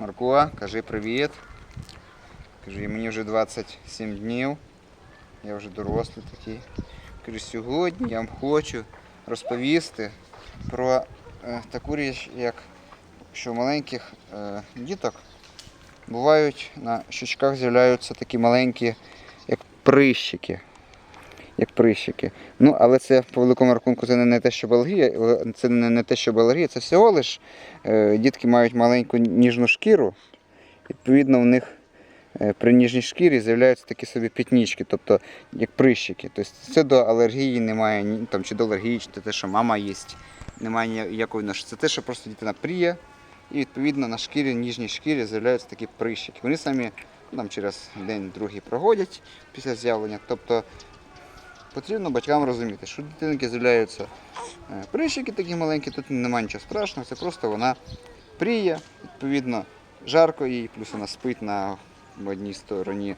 Марко, кажи привіт. Кажи, мені вже 27 днів. Я вже дорослий такий. Кажу, сьогодні я вам хочу розповісти про е, таку річ, як що маленьких е, діток бувають на щічках з'являються такі маленькі, як прищики. Як прищики. Ну, але це по великому рахунку це не, те, що алергія, е, це не, те, що алергія, це всього лиш е, дітки мають маленьку ніжну шкіру. Відповідно, у них е, при ніжній шкірі з'являються такі собі пітнічки, тобто як прищики. Тобто це до алергії немає, там, чи до алергії, чи те, що мама їсть. Немає ніякої відношення. Це те, що просто дитина пріє, і відповідно на шкірі, ніжній шкірі з'являються такі прищики. Вони самі ну, там, через день-другий проходять після з'явлення. Тобто потрібно батькам розуміти, що дитинки з'являються е, прищики такі маленькі, тут немає нічого страшного, це просто вона пріє, відповідно, жарко їй, плюс вона спить на одній стороні,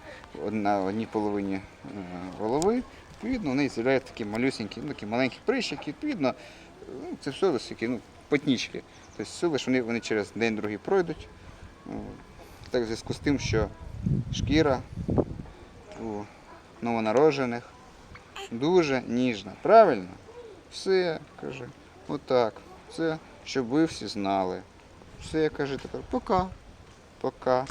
на одній половині е, голови. Відповідно, у неї з'являються такі малюсенькі, ну, такі маленькі прищики, відповідно, ну, це все лише такі, ну, потнічки. Тобто все лише вони, вони через день-другий пройдуть. Так в зв'язку з тим, що шкіра у новонароджених дуже ніжна. Правильно? Все, каже. Отак. Все, щоб ви всі знали. Все, каже тепер. Пока. Пока.